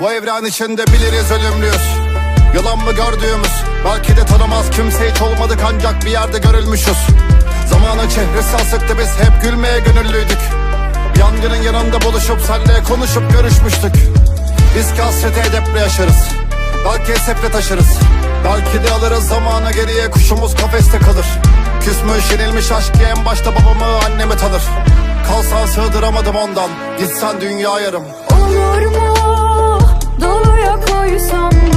Bu evren içinde biliriz ölümlüyüz. Yalan mı gördüğümüz? Belki de tanımaz. Kimse hiç olmadık ancak bir yerde görülmüşüz. Zamanın çehresi asıktı biz hep gülmeye gönüllüydük. Yangının yanında buluşup senle konuşup görüşmüştük. Biz ki hasreti edeple yaşarız. Belki esefle taşırız. Belki de alırız zamanı geriye. Kuşumuz kafeste kalır. Küsmüş yenilmiş aşk en başta babamı annemi tanır. Kalsan sığdıramadım ondan. Gitsen dünya yarım. Olur mu? Koysam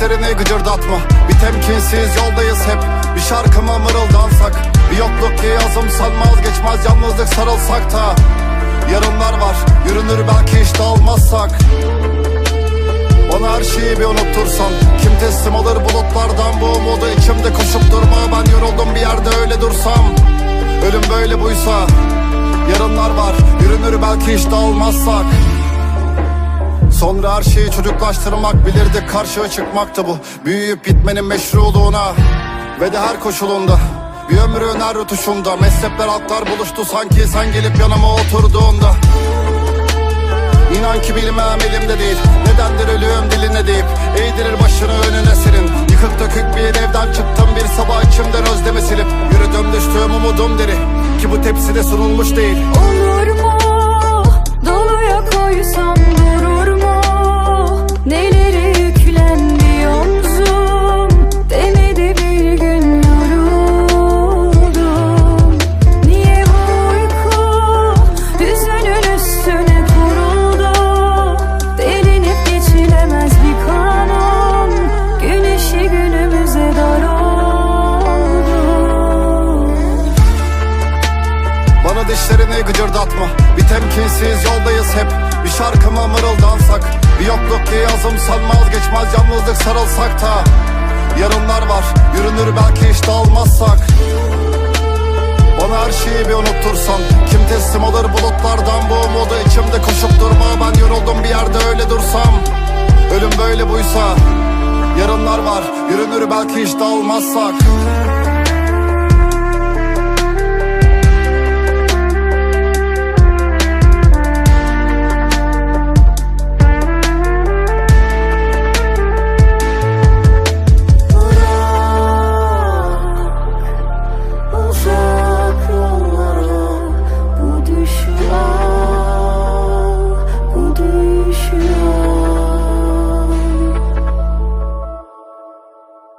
dişlerini gıcırdatma. Bir temkinsiz yoldayız hep. Bir şarkıma mırıldansak. Bir yokluk ki yazım sanmaz geçmez Yalnızlık sarılsak da Yarınlar var. Yürünür belki hiç dağılmazsak Bana her şeyi bir unuttursan. Kim teslim alır bulutlardan bu umudu? İçimde koşup durma. Ben yoruldum bir yerde öyle dursam. Ölüm böyle buysa Yarınlar var. Yürünür belki hiç dağılmazsak Sonra her şeyi çocuklaştırmak bilirdik karşıya çıkmaktı bu. Büyüyüp bitmenin meşruluğuna Ve de her koşulunda. Bir ömrün her rutuşunda Mezhepler halklar buluştu sanki. Sen gelip yanıma oturduğunda İnan ki bilmem elimde değil. Nedendir ölüm diline deyip Eğdirir başını önüne senin. Yıkık dökük bir evden çıktım Bir sabah içimden özlemi silip. Yürüdüm düştüğüm umudum deri Ki bu tepside sunulmuş değil. Olur mu? Doluya koysam? Neleri yüklendi omzum Demedi bir gün yoruldum. Niye bu uyku hüzünün üstüne kuruldu? Delinip geçilemez bir kanun. Güneşi günümüze dar Bana dişlerini gıcırdatma. Bir temkinsiz yoldayız hep. Bir şarkıma mırıldansak Bir yokluk ki yazım sanmaz geçmez Yalnızlık sarılsak da. Yarınlar var yürünür belki hiç dağılmazsak Bana her şeyi bir unuttursan. Kim teslim alır bulutlardan bu umudu? İçimde koşup durma Ben yoruldum bir yerde öyle dursam. Ölüm böyle buysa Yarınlar var yürünür belki hiç dağılmazsak